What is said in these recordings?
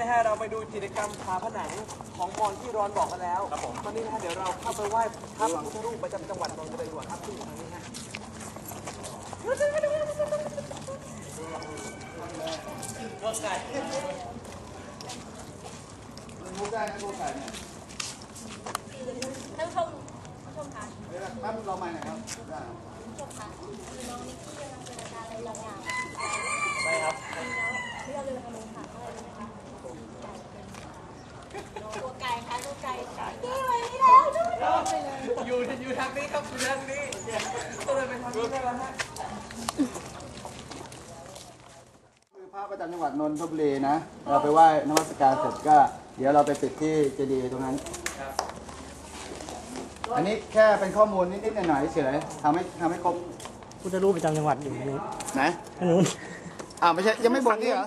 นะฮะเราไปดูกิจกรรมผาผนังของมอนที่ร้อนบอกกันแล้วครับผมตอนนี้นะฮะเดี๋ยวเราเข้าไปไหว้พระพุทธรูปประจำจังหวัดนนทบุรีดีกว่าครับที่อยู่ทางนี้ฮะมุกได้นะมุกไก่เนี่ยท่านผู้ชมผู้ชมคะเดี๋ยวแป๊บเราใหม่หน่อยครับได้ผู้ชมคะคือน้องนิกกี้กำลังเจรจาอะไรบางอย่าง ใช่ครับ แล้วที่เราเดินทางลงค่ะอะไรรู้ไหมคะ ตัวไก่ค่ะตัวไก่นี่ไว้ไม่ได้ด้วยไปเลยอยู่อยู่ทางนี้ครับอยู่ทางนี้เนี่ยก็เลยไปทางนี้ได้แล้วฮะคือพระประจำจังหวัดนนทบุรีนะ เราไปไหว้นมัสการเสร็จก็ เดี๋ยวเราไปปิดที่เจดีย์ตรงนั้น อันนี้แค่เป็นข้อมูลนิดๆหน่อยๆเฉยๆทำให้ทำให้ครบพุทธรูปประจำจังหวัดอยู่นู้นไหนทางนู้นอ่าไม่ใช่ยังไม่บอกนี่เหรอ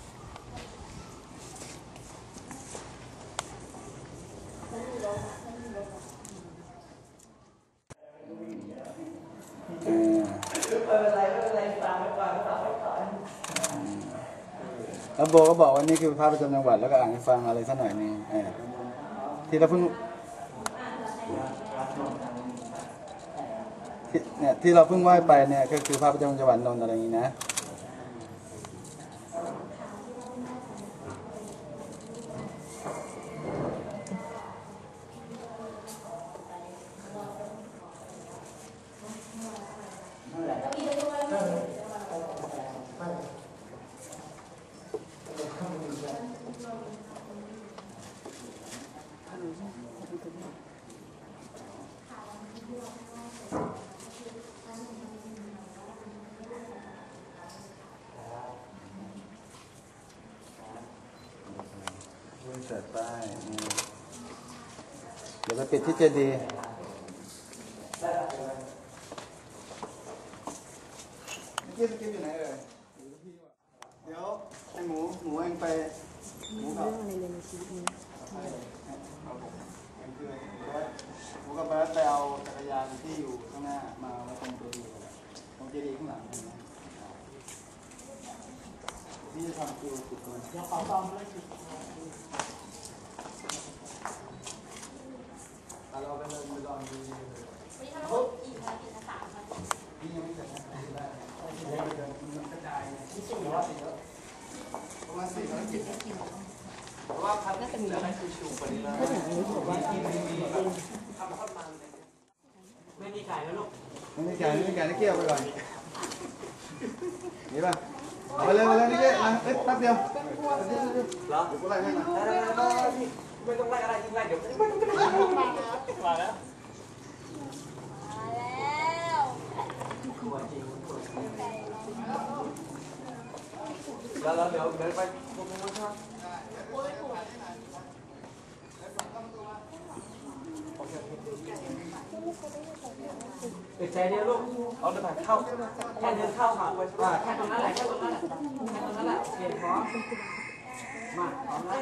แล้วโบก็บอกว่านี่คือพระประจำจังหวัดแล้วก็อ่านให้ฟังอะไรสักหน่อยนึงเออที่เราเพิ่งที่เนี่ยที่เราเพิ่งไหว้ไปเนี่ยก็คือพระประจำจังหวัดนนท์อะไรอย่างนี้นะ วิ่งเสร็จไปนี่เดี๋ยวไปปิดที่เจดีย์เมื่อกี้สกิปอยู่ไหนเอ่ยเดี๋ยวไอหมูหมูเองไปหมูกับหมูกับเบิร์ตไปเอาจักรยานที่อยู่ข้างหน้ามาไว้ตรงเจดีย์ตรงเจดีย์ข้างหลังเห็นไหมพี่จะทำคิวติดตัวเอาเราไปเลยไปลองดู วันนี้ทำทั้งหมดกี่ภารกิจนะสามภารกิจ นี่ยังไม่เสร็จนะได้ มันกระจายไงที่สุดแล้วสิแล้วประมาณสี่ร้อยกิจเพราะว่าพัดน่าจะมีอะไรคือชูกว่านี้แล้วไม่มีไก่แล้วลูกไม่ได้แก่ไม่ได้แก่ได้เกี่ยวไปก่อนนี่ป่ะเอาไปเลยไปเลยนี่เกี่ยวเอ้ยแป๊บเดียวเหรอเดี๋ยวกูไล่ให้มาได้ได้ได้ได้พี่ไม่ต้องไล่อะไรยิ่งไล่เดี๋ยวไม่ต้องไล่มาแล้ว มาแล้ว แล้วแล้วเดี๋ยวเดินไปตรงนู้นครับปิดใจเดียวลูก เอาเดินผ่านเข้า แค่เดินเข้าค่ะแค่ตรงนั้นแหละแค่ตรงนั้นแหละแค่ตรงนั้นแหละโอเคพร้อมมาพร้อมแล้ว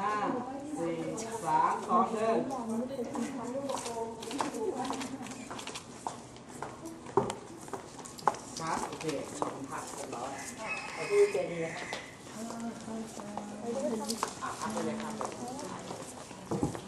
ห้าสี่สามสองหนึ่ง ครับโอเคขอบคุณครับเรียบร้อยไปที่เจดีย์นะครับอะพักไปเลยครับ